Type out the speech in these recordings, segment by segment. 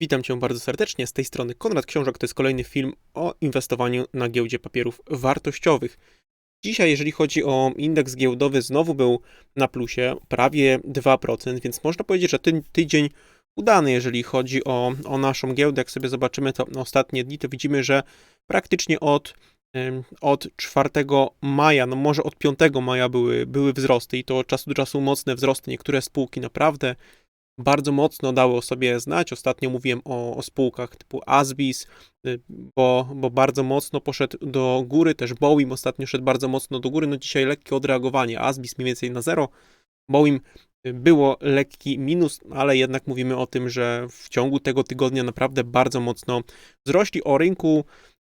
Witam Cię bardzo serdecznie. Z tej strony Konrad Książek. To jest kolejny film o inwestowaniu na giełdzie papierów wartościowych. Dzisiaj, jeżeli chodzi o indeks giełdowy, znowu był na plusie prawie 2%, więc można powiedzieć, że ten tydzień udany, jeżeli chodzi o, o naszą giełdę. Jak sobie zobaczymy to ostatnie dni, to widzimy, że praktycznie od, od 4 maja, no może od 5 maja były, były wzrosty i to od czasu do czasu mocne wzrosty. Niektóre spółki naprawdę bardzo mocno dały o sobie znać. Ostatnio mówiłem o, o spółkach typu Asbis, y, bo, bo bardzo mocno poszedł do góry, też Boeing ostatnio szedł bardzo mocno do góry, no dzisiaj lekkie odreagowanie, Asbis mniej więcej na zero, Boeing y, było lekki minus, ale jednak mówimy o tym, że w ciągu tego tygodnia naprawdę bardzo mocno wzrośli. O rynku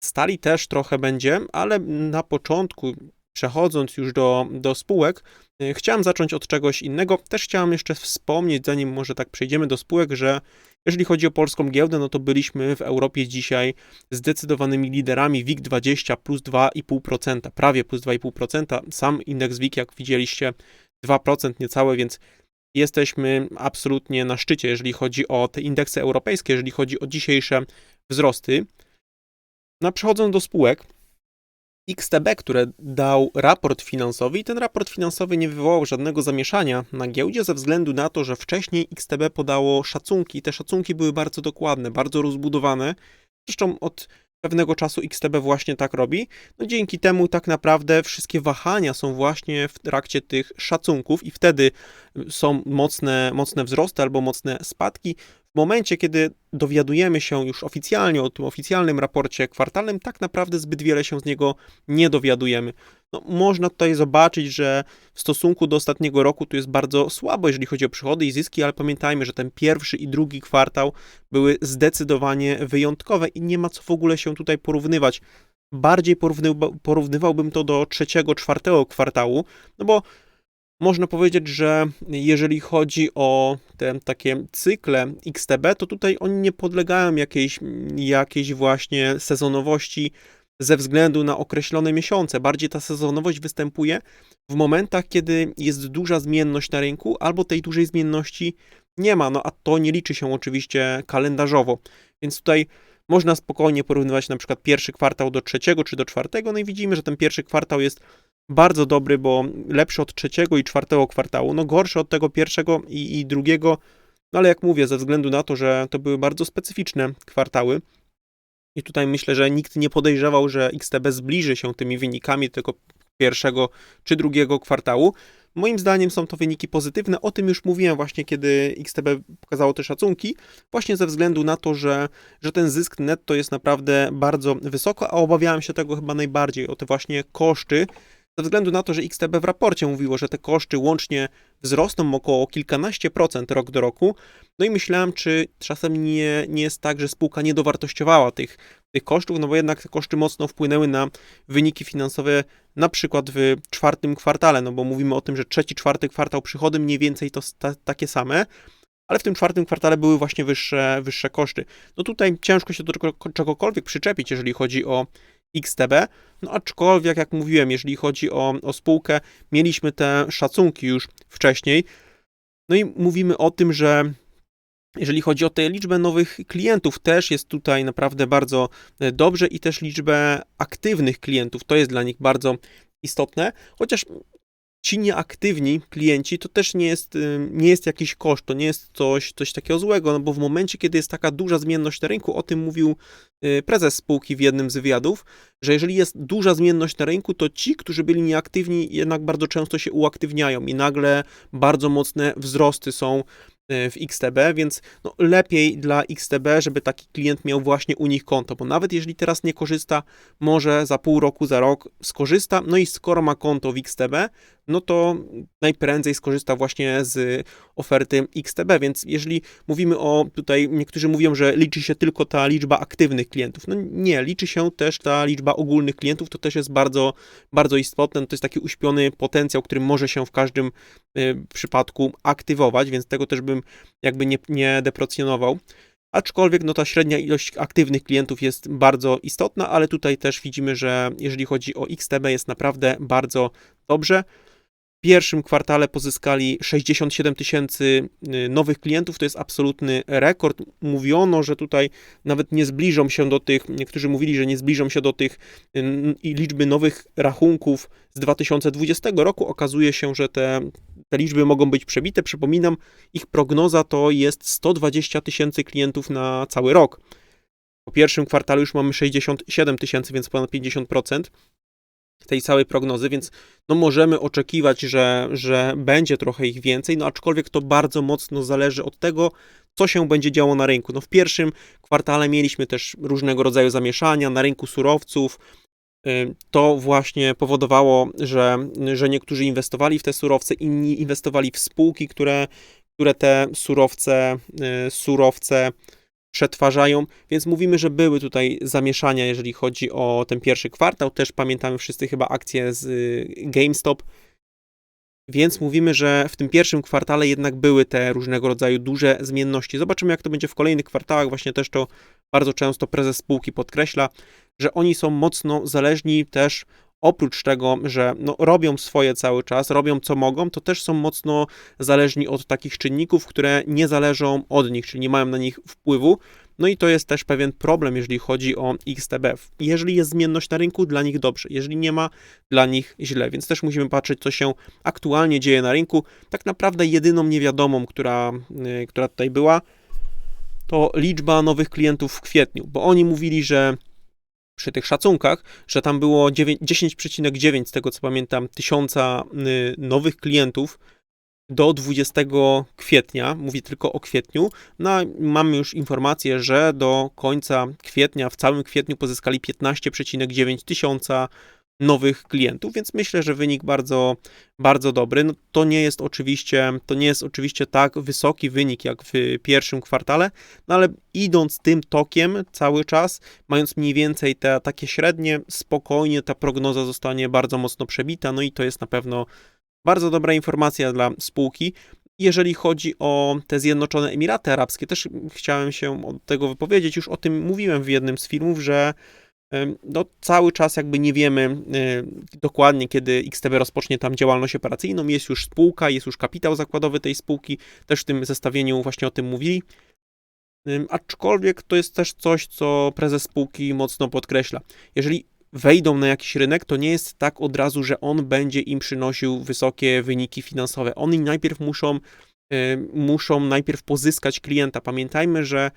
stali też trochę będzie, ale na początku przechodząc już do, do spółek, chciałem zacząć od czegoś innego. Też chciałem jeszcze wspomnieć, zanim może tak przejdziemy do spółek, że jeżeli chodzi o polską giełdę, no to byliśmy w Europie dzisiaj zdecydowanymi liderami WIG20 plus 2,5%, prawie plus 2,5%. Sam indeks WIG, jak widzieliście, 2% niecałe, więc jesteśmy absolutnie na szczycie, jeżeli chodzi o te indeksy europejskie, jeżeli chodzi o dzisiejsze wzrosty. No, przechodząc do spółek, XTB, które dał raport finansowy i ten raport finansowy nie wywołał żadnego zamieszania na giełdzie ze względu na to, że wcześniej XTB podało szacunki. Te szacunki były bardzo dokładne, bardzo rozbudowane. Zresztą od pewnego czasu XTB właśnie tak robi. No dzięki temu tak naprawdę wszystkie wahania są właśnie w trakcie tych szacunków i wtedy są mocne, mocne wzrosty albo mocne spadki. W momencie, kiedy dowiadujemy się już oficjalnie o tym oficjalnym raporcie kwartalnym, tak naprawdę zbyt wiele się z niego nie dowiadujemy. No, można tutaj zobaczyć, że w stosunku do ostatniego roku tu jest bardzo słabo, jeżeli chodzi o przychody i zyski, ale pamiętajmy, że ten pierwszy i drugi kwartał były zdecydowanie wyjątkowe i nie ma co w ogóle się tutaj porównywać. Bardziej porównywałbym to do trzeciego, czwartego kwartału, no bo można powiedzieć, że jeżeli chodzi o te takie cykle XTB, to tutaj oni nie podlegają jakiejś, jakiejś właśnie sezonowości ze względu na określone miesiące. Bardziej ta sezonowość występuje w momentach, kiedy jest duża zmienność na rynku, albo tej dużej zmienności nie ma. No a to nie liczy się oczywiście kalendarzowo. Więc tutaj można spokojnie porównywać na przykład pierwszy kwartał do trzeciego czy do czwartego, no i widzimy, że ten pierwszy kwartał jest bardzo dobry, bo lepszy od trzeciego i czwartego kwartału, no gorszy od tego pierwszego i, i drugiego, no ale jak mówię, ze względu na to, że to były bardzo specyficzne kwartały, i tutaj myślę, że nikt nie podejrzewał, że XTB zbliży się tymi wynikami tego pierwszego czy drugiego kwartału. Moim zdaniem są to wyniki pozytywne. O tym już mówiłem właśnie, kiedy XTB pokazało te szacunki, właśnie ze względu na to, że, że ten zysk netto jest naprawdę bardzo wysoko, a obawiałem się tego chyba najbardziej, o te właśnie koszty, ze względu na to, że XTB w raporcie mówiło, że te koszty łącznie wzrosną około kilkanaście procent rok do roku. No i myślałem, czy czasem nie, nie jest tak, że spółka nie dowartościowała tych, tych kosztów, no bo jednak te koszty mocno wpłynęły na wyniki finansowe, na przykład w czwartym kwartale, no bo mówimy o tym, że trzeci, czwarty kwartał przychody mniej więcej to ta, takie same, ale w tym czwartym kwartale były właśnie wyższe, wyższe koszty. No tutaj ciężko się do czegokolwiek przyczepić, jeżeli chodzi o XTB. No aczkolwiek, jak mówiłem, jeżeli chodzi o, o spółkę, mieliśmy te szacunki już wcześniej. No i mówimy o tym, że jeżeli chodzi o tę liczbę nowych klientów, też jest tutaj naprawdę bardzo e, dobrze i też liczbę aktywnych klientów, to jest dla nich bardzo istotne, chociaż ci nieaktywni klienci to też nie jest, nie jest jakiś koszt, to nie jest coś, coś takiego złego, no bo w momencie, kiedy jest taka duża zmienność na rynku, o tym mówił y, prezes spółki w jednym z wywiadów, że jeżeli jest duża zmienność na rynku, to ci, którzy byli nieaktywni, jednak bardzo często się uaktywniają i nagle bardzo mocne wzrosty są Y, w XTB, więc no, lepiej dla XTB, żeby taki klient miał właśnie u nich konto, bo nawet jeżeli teraz nie korzysta, może za pół roku, za rok skorzysta, no i skoro ma konto w XTB, no to najprędzej skorzysta właśnie z oferty XTB, więc jeżeli mówimy o, tutaj niektórzy mówią, że liczy się tylko ta liczba aktywnych klientów, no nie, liczy się też ta liczba ogólnych klientów, to też jest bardzo, bardzo istotne, no to jest taki uśpiony potencjał, który może się w każdym y, przypadku aktywować, więc tego też bym jakby nie, nie deprecjonował. Aczkolwiek no, ta średnia ilość aktywnych klientów jest bardzo istotna, ale tutaj też widzimy, że jeżeli chodzi o XTB jest naprawdę bardzo dobrze. Pierwszym kwartale pozyskali 67 tysięcy y, nowych klientów. To jest absolutny rekord. Mówiono, że tutaj nawet nie zbliżą się do tych, niektórzy mówili, że nie zbliżą się do tych y, liczby nowych rachunków z 2020 roku. Okazuje się, że te, te liczby mogą być przebite. Przypominam, ich prognoza to jest 120 tysięcy klientów na cały rok. Po pierwszym kwartale już mamy 67 tysięcy, więc ponad 50% tej całej prognozy, więc no możemy oczekiwać, że, że będzie trochę ich więcej, no aczkolwiek to bardzo mocno zależy od tego, co się będzie działo na rynku. No w pierwszym kwartale mieliśmy też różnego rodzaju zamieszania na rynku surowców. Y, to właśnie powodowało, że, że niektórzy inwestowali w te surowce, inni inwestowali w spółki, które, które te surowce, y, surowce przetwarzają, więc mówimy, że były tutaj zamieszania, jeżeli chodzi o ten pierwszy kwartał. Też pamiętamy wszyscy chyba akcję z y, GameStop. Więc mówimy, że w tym pierwszym kwartale jednak były te różnego rodzaju duże zmienności. Zobaczymy, jak to będzie w kolejnych kwartałach. Właśnie też to bardzo często prezes spółki podkreśla, że oni są mocno zależni też oprócz tego, że no, robią swoje cały czas, robią co mogą, to też są mocno zależni od takich czynników, które nie zależą od nich, czyli nie mają na nich wpływu. No i to jest też pewien problem, jeżeli chodzi o XTB. Jeżeli jest zmienność na rynku, dla nich dobrze, jeżeli nie ma, dla nich źle, więc też musimy patrzeć, co się aktualnie dzieje na rynku. Tak naprawdę jedyną niewiadomą, która, yy, która tutaj była, to liczba nowych klientów w kwietniu, bo oni mówili, że przy tych szacunkach, że tam było 10,9 z tego co pamiętam tysiąca y, nowych klientów do 20 kwietnia, mówię tylko o kwietniu, no mamy już informację, że do końca kwietnia, w całym kwietniu pozyskali 15,9 tysiąca nowych klientów, więc myślę, że wynik bardzo, bardzo dobry. No, to nie jest oczywiście, to nie jest oczywiście tak wysoki wynik jak w pierwszym kwartale, no ale idąc tym tokiem cały czas, mając mniej więcej te takie średnie, spokojnie ta prognoza zostanie bardzo mocno przebita, no i to jest na pewno bardzo dobra informacja dla spółki. Jeżeli chodzi o te Zjednoczone Emiraty Arabskie, też chciałem się od tego wypowiedzieć, już o tym mówiłem w jednym z filmów, że no, cały czas jakby nie wiemy dokładnie, kiedy XTB rozpocznie tam działalność operacyjną. Jest już spółka, jest już kapitał zakładowy tej spółki, też w tym zestawieniu właśnie o tym mówili. Aczkolwiek to jest też coś, co prezes spółki mocno podkreśla. Jeżeli wejdą na jakiś rynek, to nie jest tak od razu, że on będzie im przynosił wysokie wyniki finansowe. Oni najpierw muszą, muszą najpierw pozyskać klienta. Pamiętajmy, że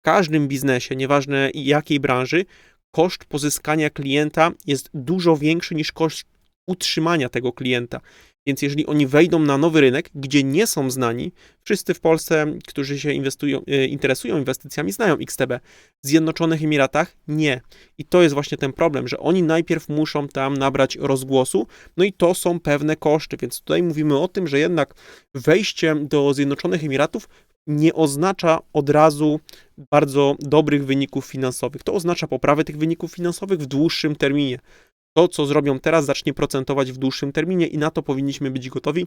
w każdym biznesie, nieważne jakiej branży, koszt pozyskania klienta jest dużo większy niż koszt utrzymania tego klienta. Więc jeżeli oni wejdą na nowy rynek, gdzie nie są znani, wszyscy w Polsce, którzy się e, interesują inwestycjami, znają XTB. W Zjednoczonych Emiratach nie. I to jest właśnie ten problem, że oni najpierw muszą tam nabrać rozgłosu, no i to są pewne koszty. Więc tutaj mówimy o tym, że jednak wejście do Zjednoczonych Emiratów nie oznacza od razu bardzo dobrych wyników finansowych. To oznacza poprawę tych wyników finansowych w dłuższym terminie. To, co zrobią teraz, zacznie procentować w dłuższym terminie i na to powinniśmy być gotowi.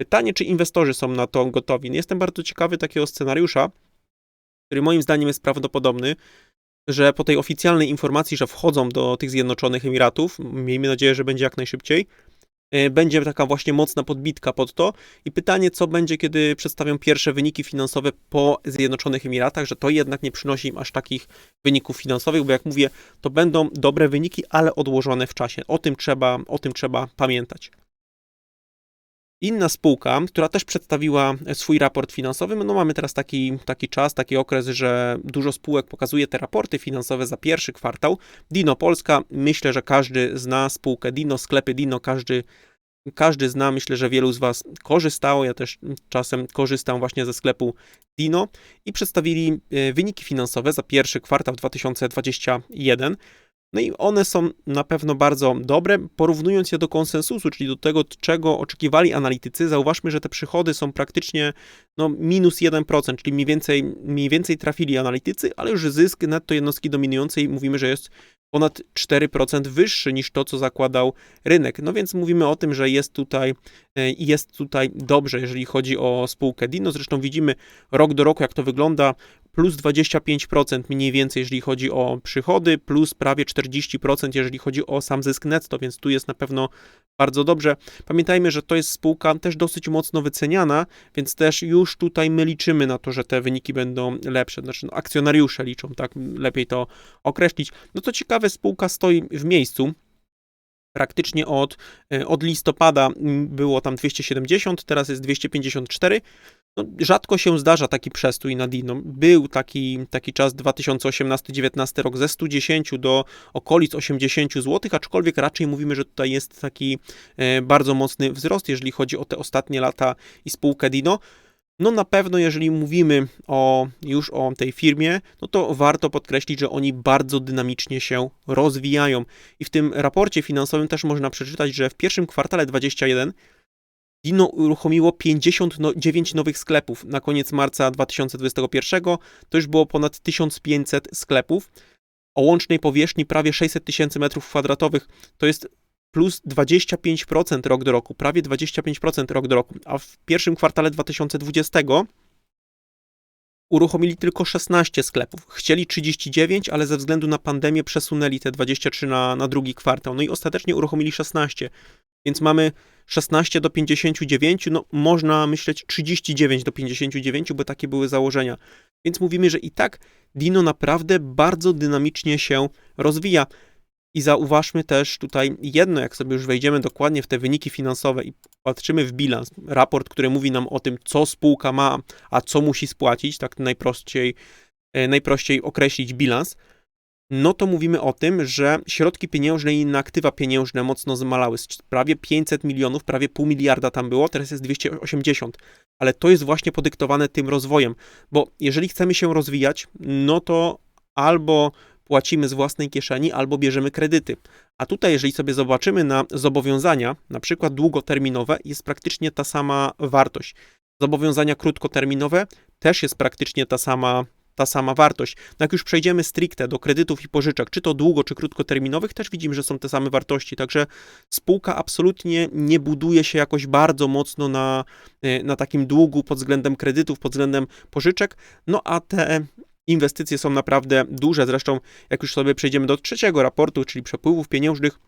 Pytanie, czy inwestorzy są na to gotowi. Jestem bardzo ciekawy takiego scenariusza, który moim zdaniem jest prawdopodobny, że po tej oficjalnej informacji, że wchodzą do tych Zjednoczonych Emiratów, miejmy nadzieję, że będzie jak najszybciej, będzie taka właśnie mocna podbitka pod to. I pytanie, co będzie, kiedy przedstawią pierwsze wyniki finansowe po Zjednoczonych Emiratach, że to jednak nie przynosi im aż takich wyników finansowych, bo jak mówię, to będą dobre wyniki, ale odłożone w czasie. O tym trzeba, o tym trzeba pamiętać. Inna spółka, która też przedstawiła swój raport finansowy, no mamy teraz taki, taki czas, taki okres, że dużo spółek pokazuje te raporty finansowe za pierwszy kwartał. Dino Polska, myślę, że każdy zna spółkę Dino, sklepy Dino, każdy, każdy zna, myślę, że wielu z Was korzystało, ja też czasem korzystam właśnie ze sklepu Dino i przedstawili e, wyniki finansowe za pierwszy kwartał 2021. No i one są na pewno bardzo dobre. Porównując je do konsensusu, czyli do tego, czego oczekiwali analitycy, zauważmy, że te przychody są praktycznie no, minus 1%, czyli mniej więcej, mniej więcej trafili analitycy, ale już zysk netto jednostki dominującej mówimy, że jest ponad 4% wyższy niż to, co zakładał rynek. No więc mówimy o tym, że jest tutaj, e, jest tutaj dobrze, jeżeli chodzi o spółkę Dino. Zresztą widzimy rok do roku, jak to wygląda. Plus 25% mniej więcej, jeżeli chodzi o przychody, plus prawie 40%, jeżeli chodzi o sam zysk netto, więc tu jest na pewno bardzo dobrze. Pamiętajmy, że to jest spółka też dosyć mocno wyceniana, więc też już tutaj my liczymy na to, że te wyniki będą lepsze. Znaczy, no, akcjonariusze liczą, tak lepiej to określić. No to ciekawe, spółka stoi w miejscu praktycznie od, e, od listopada było tam 270, teraz jest 254. No, rzadko się zdarza taki przestój na Dino. Był taki, taki czas 2018-19 rok ze 110 do okolic 80 zł, aczkolwiek raczej mówimy, że tutaj jest taki e, bardzo mocny wzrost, jeżeli chodzi o te ostatnie lata i spółkę Dino. No na pewno, jeżeli mówimy o, już o tej firmie, no to warto podkreślić, że oni bardzo dynamicznie się rozwijają. I w tym raporcie finansowym też można przeczytać, że w pierwszym kwartale 21 Dino uruchomiło 59 nowych sklepów. Na koniec marca 2021 to już było ponad 1500 sklepów o łącznej powierzchni prawie 600 tysięcy metrów kwadratowych. To jest plus 25% rok do roku, prawie 25% rok do roku, a w pierwszym kwartale 2020 uruchomili tylko 16 sklepów. Chcieli 39, ale ze względu na pandemię przesunęli te 23 na, na drugi kwartał. No i ostatecznie uruchomili 16. Więc mamy 16 do 59, no można myśleć 39 do 59, bo takie były założenia. Więc mówimy, że i tak Dino naprawdę bardzo dynamicznie się rozwija. I zauważmy też tutaj jedno, jak sobie już wejdziemy dokładnie w te wyniki finansowe i patrzymy w bilans, raport, który mówi nam o tym, co spółka ma, a co musi spłacić, tak najprościej, e, najprościej określić bilans, no to mówimy o tym, że środki pieniężne i inne aktywa pieniężne mocno zmalały. Prawie 500 milionów, prawie pół miliarda tam było, teraz jest 280. Ale to jest właśnie podyktowane tym rozwojem, bo jeżeli chcemy się rozwijać, no to albo płacimy z własnej kieszeni albo bierzemy kredyty. A tutaj, jeżeli sobie zobaczymy na zobowiązania, na przykład długoterminowe, jest praktycznie ta sama wartość. Zobowiązania krótkoterminowe też jest praktycznie ta sama, ta sama wartość. No jak już przejdziemy stricte do kredytów i pożyczek, czy to długo, czy krótkoterminowych, też widzimy, że są te same wartości. Także spółka absolutnie nie buduje się jakoś bardzo mocno na, e, na takim długu pod względem kredytów, pod względem pożyczek. No a te Inwestycje są naprawdę duże. Zresztą, jak już sobie przejdziemy do trzeciego raportu, czyli przepływów pieniężnych,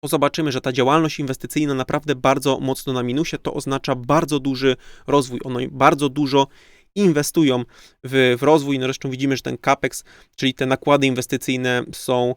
to zobaczymy, że ta działalność inwestycyjna naprawdę bardzo mocno na minusie. To oznacza bardzo duży rozwój. One bardzo dużo inwestują w, w rozwój. No zresztą widzimy, że ten capex, czyli te nakłady inwestycyjne są,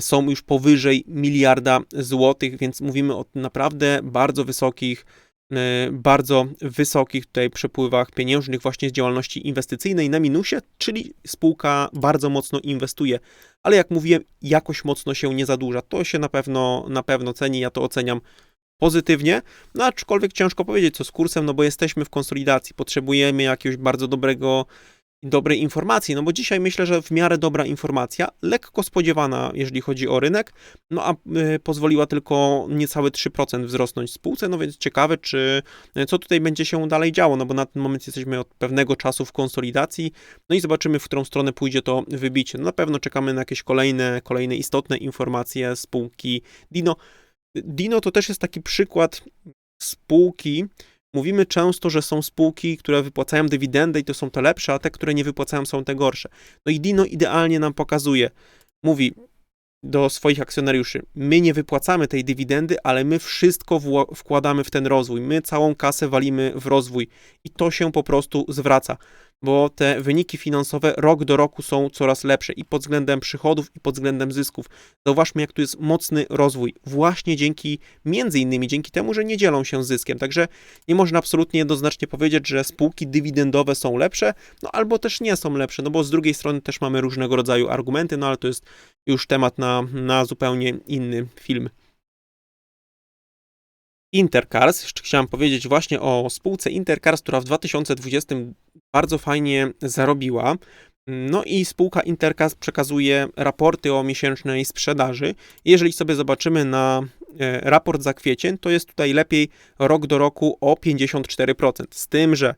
są już powyżej miliarda złotych, więc mówimy o naprawdę bardzo wysokich E, bardzo wysokich tutaj przepływach pieniężnych właśnie z działalności inwestycyjnej na minusie, czyli spółka bardzo mocno inwestuje. Ale jak mówiłem, jakoś mocno się nie zadłuża. To się na pewno, na pewno ceni, ja to oceniam pozytywnie, no aczkolwiek ciężko powiedzieć co z kursem, no bo jesteśmy w konsolidacji, potrzebujemy jakiegoś bardzo dobrego dobrej informacji, no bo dzisiaj myślę, że w miarę dobra informacja, lekko spodziewana, jeżeli chodzi o rynek, no a y, pozwoliła tylko niecałe 3% wzrosnąć spółce, no więc ciekawe, czy y, co tutaj będzie się dalej działo, no bo na ten moment jesteśmy od pewnego czasu w konsolidacji, no i zobaczymy, w którą stronę pójdzie to wybicie. No na pewno czekamy na jakieś kolejne, kolejne istotne informacje spółki Dino. Dino to też jest taki przykład spółki, Mówimy często, że są spółki, które wypłacają dywidendę i to są te lepsze, a te, które nie wypłacają, są te gorsze. No i Dino idealnie nam pokazuje, mówi do swoich akcjonariuszy: My nie wypłacamy tej dywidendy, ale my wszystko wkładamy w ten rozwój. My całą kasę walimy w rozwój i to się po prostu zwraca bo te wyniki finansowe rok do roku są coraz lepsze i pod względem przychodów, i pod względem zysków. Zauważmy, jak tu jest mocny rozwój, właśnie dzięki, między innymi dzięki temu, że nie dzielą się zyskiem. Także nie można absolutnie jednoznacznie powiedzieć, że spółki dywidendowe są lepsze, no albo też nie są lepsze, no bo z drugiej strony też mamy różnego rodzaju argumenty, no ale to jest już temat na, na zupełnie inny film. Intercars. Jeszcze chciałem powiedzieć właśnie o spółce Intercars, która w 2020 bardzo fajnie zarobiła. No i spółka Intercars przekazuje raporty o miesięcznej sprzedaży. Jeżeli sobie zobaczymy na e, raport za kwiecień, to jest tutaj lepiej rok do roku o 54%. Z tym, że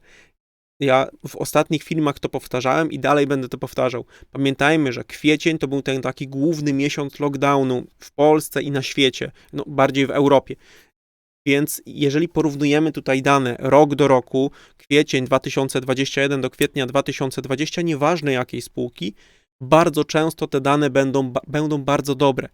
ja w ostatnich filmach to powtarzałem i dalej będę to powtarzał. Pamiętajmy, że kwiecień to był ten taki główny miesiąc lockdownu w Polsce i na świecie, no bardziej w Europie. Więc jeżeli porównujemy tutaj dane rok do roku, kwiecień 2021 do kwietnia 2020, nieważne jakiej spółki, bardzo często te dane będą, będą bardzo dobre.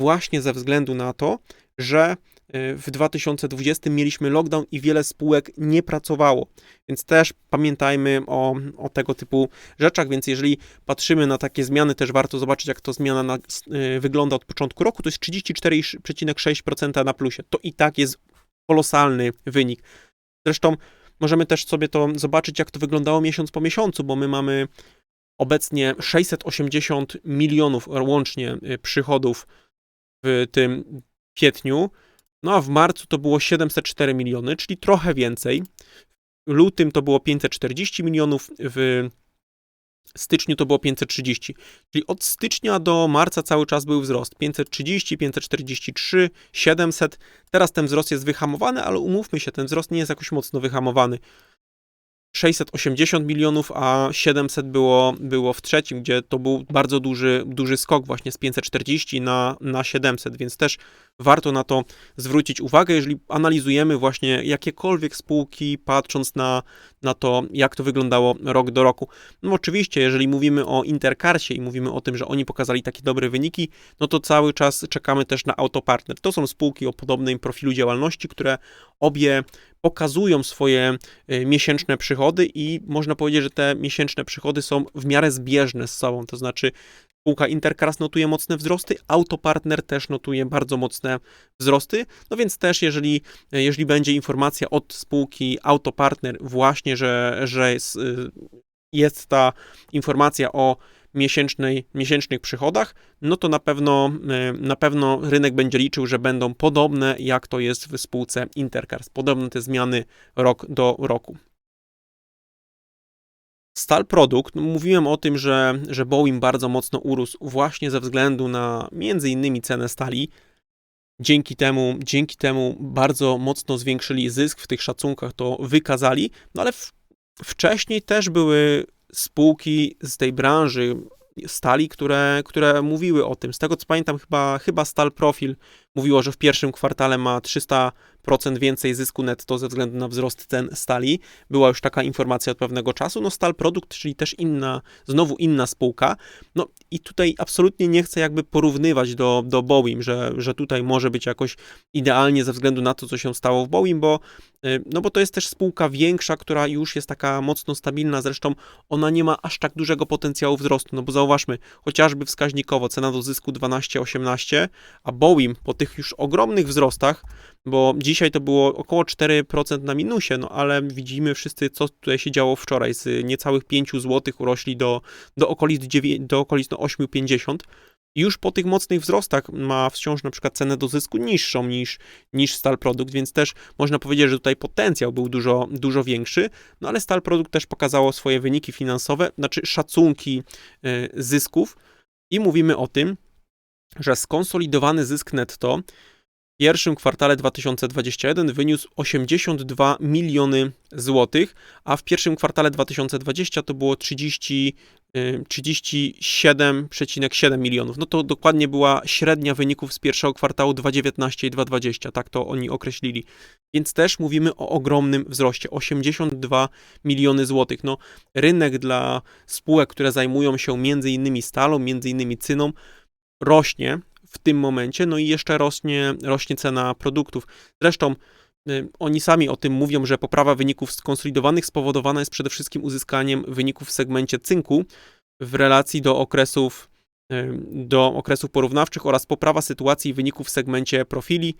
Właśnie ze względu na to, że w 2020 mieliśmy lockdown i wiele spółek nie pracowało. Więc też pamiętajmy o, o tego typu rzeczach. Więc jeżeli patrzymy na takie zmiany, też warto zobaczyć, jak to zmiana na, y, wygląda od początku roku. To jest 34,6% na plusie. To i tak jest kolosalny wynik. Zresztą możemy też sobie to zobaczyć, jak to wyglądało miesiąc po miesiącu, bo my mamy obecnie 680 milionów łącznie y, przychodów w tym kwietniu, no a w marcu to było 704 miliony, czyli trochę więcej. W lutym to było 540 milionów, w styczniu to było 530. Czyli od stycznia do marca cały czas był wzrost. 530, 543, 700. Teraz ten wzrost jest wyhamowany, ale umówmy się, ten wzrost nie jest jakoś mocno wyhamowany. 680 milionów, a 700 było, było w trzecim, gdzie to był bardzo duży, duży skok właśnie z 540 na, na 700, więc też warto na to zwrócić uwagę, jeżeli analizujemy właśnie jakiekolwiek spółki, patrząc na, na to, jak to wyglądało rok do roku. No oczywiście, jeżeli mówimy o Intercarsie i mówimy o tym, że oni pokazali takie dobre wyniki, no to cały czas czekamy też na Autopartner. To są spółki o podobnym profilu działalności, które obie pokazują swoje y, miesięczne przychody i można powiedzieć, że te miesięczne przychody są w miarę zbieżne z sobą, to znaczy Spółka Intercars notuje mocne wzrosty, Autopartner też notuje bardzo mocne wzrosty. No więc też, jeżeli, jeżeli będzie informacja od spółki Autopartner, właśnie, że, że jest, y, jest ta informacja o miesięcznej, miesięcznych przychodach, no to na pewno, y, na pewno rynek będzie liczył, że będą podobne, jak to jest w spółce Intercars. Podobne te zmiany rok do roku. Stal Produkt, no mówiłem o tym, że, że Boeing bardzo mocno urósł właśnie ze względu na między innymi cenę stali. Dzięki temu, dzięki temu bardzo mocno zwiększyli zysk w tych szacunkach, to wykazali, no ale w, wcześniej też były spółki z tej branży stali, które, które mówiły o tym. Z tego co pamiętam, chyba, chyba Stal Profil mówiło, że w pierwszym kwartale ma 300 więcej zysku netto ze względu na wzrost cen stali. Była już taka informacja od pewnego czasu. No Stal Produkt, czyli też inna, znowu inna spółka. No i tutaj absolutnie nie chcę jakby porównywać do, do Boeing, że, że tutaj może być jakoś idealnie ze względu na to, co się stało w Boeing, bo, y, no bo to jest też spółka większa, która już jest taka mocno stabilna. Zresztą ona nie ma aż tak dużego potencjału wzrostu, no bo zauważmy, chociażby wskaźnikowo cena do zysku 12-18, a Boeing po tych już ogromnych wzrostach bo dzisiaj to było około 4% na minusie, no ale widzimy wszyscy, co tutaj się działo wczoraj. Z niecałych 5 zł urośli do, do okolic, 9, do okolic no 8,50. I już po tych mocnych wzrostach ma wciąż na przykład cenę do zysku niższą niż, niż Stal Produkt, więc też można powiedzieć, że tutaj potencjał był dużo, dużo większy, no ale Stal Produkt też pokazało swoje wyniki finansowe, znaczy szacunki y, zysków i mówimy o tym, że skonsolidowany zysk netto pierwszym kwartale 2021 wyniósł 82 miliony złotych, a w pierwszym kwartale 2020 to było 30, 37,7 y, milionów. No to dokładnie była średnia wyników z pierwszego kwartału 2019 i 2020, tak to oni określili. Więc też mówimy o ogromnym wzroście 82 miliony złotych. No, rynek dla spółek, które zajmują się między innymi stalą, między innymi cyną, rośnie w tym momencie, no i jeszcze rośnie, rośnie cena produktów. Zresztą y, oni sami o tym mówią, że poprawa wyników skonsolidowanych spowodowana jest przede wszystkim uzyskaniem wyników w segmencie cynku w relacji do okresów, y, do okresów porównawczych oraz poprawa sytuacji wyników w segmencie profili,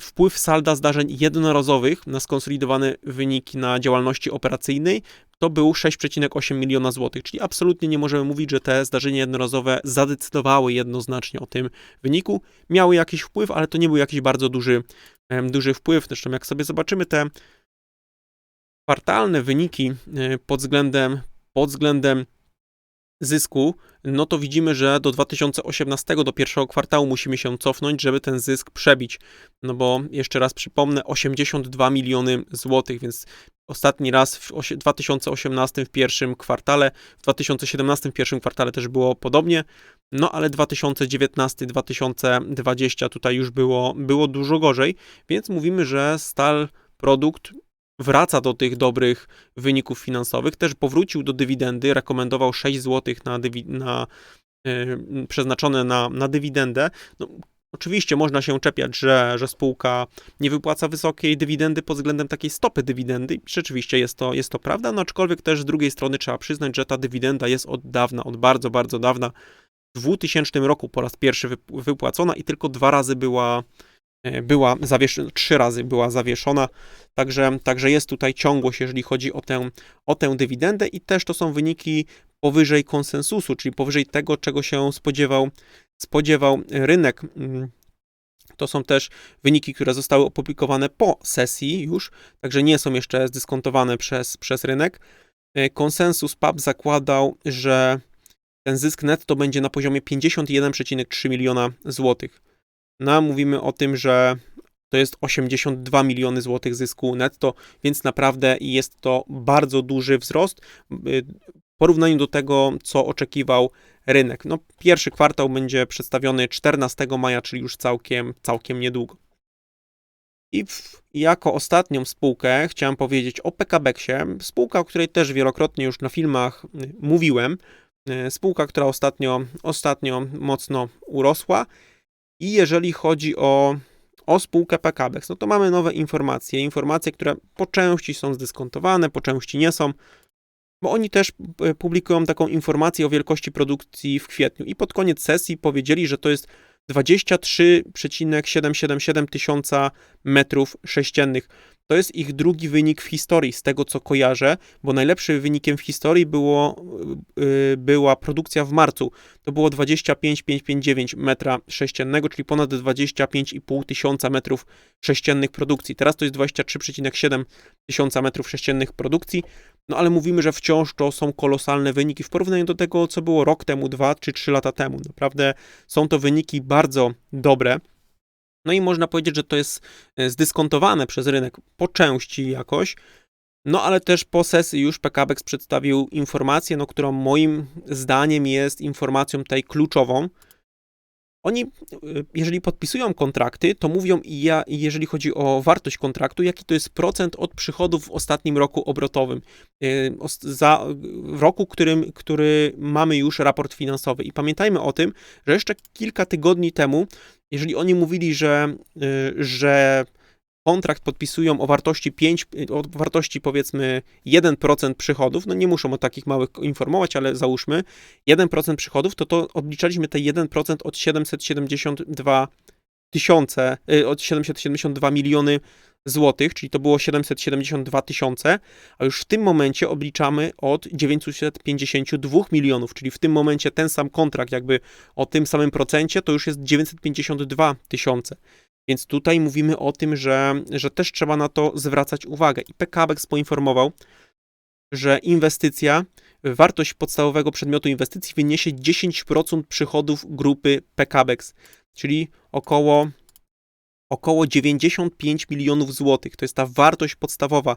wpływ salda zdarzeń jednorazowych na skonsolidowane wyniki na działalności operacyjnej to był 6,8 miliona złotych, czyli absolutnie nie możemy mówić, że te zdarzenia jednorazowe zadecydowały jednoznacznie o tym wyniku. Miały jakiś wpływ, ale to nie był jakiś bardzo duży, duży wpływ. Zresztą jak sobie zobaczymy te kwartalne wyniki e, pod względem, pod względem zysku, no to widzimy, że do 2018, do pierwszego kwartału musimy się cofnąć, żeby ten zysk przebić. No bo jeszcze raz przypomnę, 82 miliony złotych, więc Ostatni raz w osie- 2018 w pierwszym kwartale, w 2017 w pierwszym kwartale też było podobnie, no ale 2019-2020 tutaj już było, było dużo gorzej, więc mówimy, że Stal produkt wraca do tych dobrych wyników finansowych, też powrócił do dywidendy, rekomendował 6 zł na, na yy, przeznaczone na, na dywidendę. No, oczywiście można się czepiać, że, że spółka nie wypłaca wysokiej dywidendy pod względem takiej stopy dywidendy. Rzeczywiście jest to, jest to prawda, no aczkolwiek też z drugiej strony trzeba przyznać, że ta dywidenda jest od dawna, od bardzo, bardzo dawna. W 2000 roku po raz pierwszy wyp- wypłacona i tylko dwa razy była, była zawieszona, trzy razy była zawieszona, także, także jest tutaj ciągłość, jeżeli chodzi o tę, o tę dywidendę i też to są wyniki powyżej konsensusu, czyli powyżej tego, czego się spodziewał, spodziewał rynek. Mm, To są też wyniki, które zostały opublikowane po sesji już, także nie są jeszcze zdyskontowane przez, przez rynek. E, Konsensus PAP zakładał, że ten zysk netto będzie na poziomie 51,3 miliona złotych. No, mówimy o tym, że to jest 82 miliony złotych zysku netto, więc naprawdę jest to bardzo duży wzrost y, w porównaniu do tego, co oczekiwał rynek. No, pierwszy kwartał będzie przedstawiony 14 maja, czyli już całkiem, całkiem niedługo. I w, jako ostatnią spółkę chciałem powiedzieć o PKBeksie, spółka, o której też wielokrotnie już na filmach y, mówiłem, y, spółka, która ostatnio, ostatnio mocno urosła. I jeżeli chodzi o, o spółkę PKBex, no to mamy nowe informacje, informacje, które po części są zdyskontowane, po części nie są, bo oni też y, publikują taką informację o wielkości produkcji w kwietniu i pod koniec sesji powiedzieli, że to jest 23,777 tysiąca metrów sześciennych. To jest ich drugi wynik w historii, z tego co kojarzę, bo najlepszym wynikiem w historii było, yy, była produkcja w marcu. To było 25,559 metra sześciennego, czyli ponad 25,5 tysiąca metrów sześciennych produkcji. Teraz to jest 23,7 tysiąca metrów sześciennych produkcji. No ale mówimy, że wciąż to są kolosalne wyniki w porównaniu do tego, co było rok temu, dwa czy trzy lata temu. Naprawdę są to wyniki bardzo dobre. No i można powiedzieć, że to jest e, zdyskontowane przez rynek po części jakoś. No ale też po sesji już PKBX przedstawił informację, no, którą moim zdaniem jest informacją tej kluczową. Oni, y, jeżeli podpisują kontrakty, to mówią, ja, jeżeli chodzi o wartość kontraktu, jaki to jest procent od przychodów w ostatnim roku obrotowym, os- za, roku, którym, który mamy już raport finansowy. I pamiętajmy o tym, że jeszcze kilka tygodni temu, jeżeli oni mówili, że, y, że kontrakt podpisują o wartości 5, o wartości powiedzmy 1% przychodów, no nie muszą o takich małych informować, ale załóżmy 1% przychodów, to to odliczaliśmy te 1% od 772 tysiące, y, od 772 miliony złotych, czyli to było 772 tysiące, a już w tym momencie obliczamy od 952 milionów, czyli w tym momencie ten sam kontrakt jakby o tym samym procencie to już jest 952 tysiące. Więc tutaj mówimy o tym, że, że też trzeba na to zwracać uwagę. I PKBX poinformował, że inwestycja, wartość podstawowego przedmiotu inwestycji wyniesie 10% przychodów grupy PKBX, czyli około, około 95 milionów złotych. To jest ta wartość podstawowa.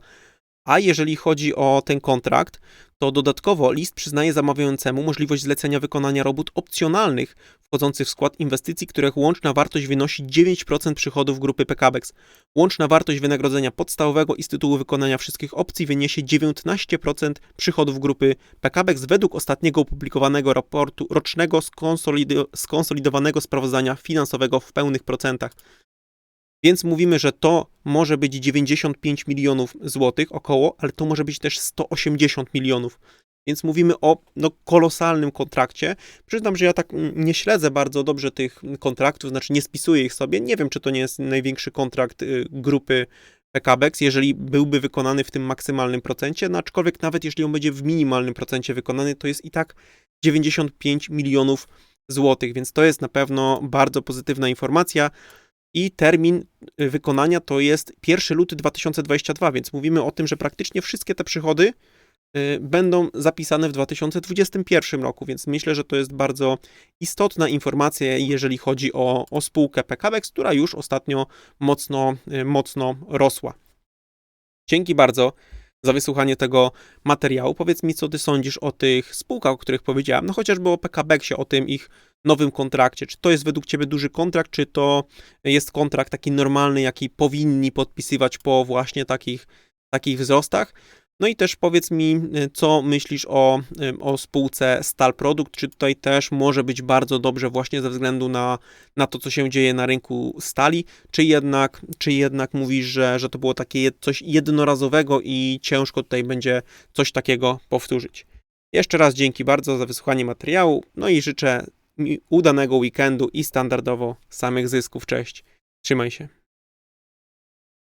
A jeżeli chodzi o ten kontrakt, to dodatkowo list przyznaje zamawiającemu możliwość zlecenia wykonania robót opcjonalnych wchodzących w skład inwestycji, których łączna wartość wynosi 9% przychodów grupy PKBEX. Łączna wartość wynagrodzenia podstawowego i z tytułu wykonania wszystkich opcji wyniesie 19% przychodów grupy PKBEX według ostatniego opublikowanego raportu rocznego skonsolido- skonsolidowanego sprawozdania finansowego w pełnych procentach. Więc mówimy, że to może być 95 milionów złotych około, ale to może być też 180 milionów. Więc mówimy o no, kolosalnym kontrakcie. Przyznam, że ja tak nie śledzę bardzo dobrze tych kontraktów, znaczy nie spisuję ich sobie. Nie wiem, czy to nie jest największy kontrakt y, grupy PKBEX, jeżeli byłby wykonany w tym maksymalnym procencie, no aczkolwiek nawet jeśli on będzie w minimalnym procencie wykonany, to jest i tak 95 milionów złotych, więc to jest na pewno bardzo pozytywna informacja i termin y, wykonania to jest 1 luty 2022, więc mówimy o tym, że praktycznie wszystkie te przychody y, będą zapisane w 2021 roku, więc myślę, że to jest bardzo istotna informacja, jeżeli chodzi o, o spółkę PKBEX, która już ostatnio mocno, y, mocno rosła. Dzięki bardzo za wysłuchanie tego materiału. Powiedz mi, co ty sądzisz o tych spółkach, o których powiedziałem, no chociażby o PKB-ksie, o tym ich nowym kontrakcie. Czy to jest według ciebie duży kontrakt, czy to jest kontrakt taki normalny, jaki powinni podpisywać po właśnie takich, takich wzrostach? No i też powiedz mi, y, co myślisz o, y, o spółce Stal Produkt, czy tutaj też może być bardzo dobrze właśnie ze względu na, na to, co się dzieje na rynku stali, czy jednak, czy jednak mówisz, że, że to było takie coś jednorazowego i ciężko tutaj będzie coś takiego powtórzyć. Jeszcze raz dzięki bardzo za wysłuchanie materiału, no i życzę udanego weekendu i standardowo samych zysków. Cześć, trzymaj się.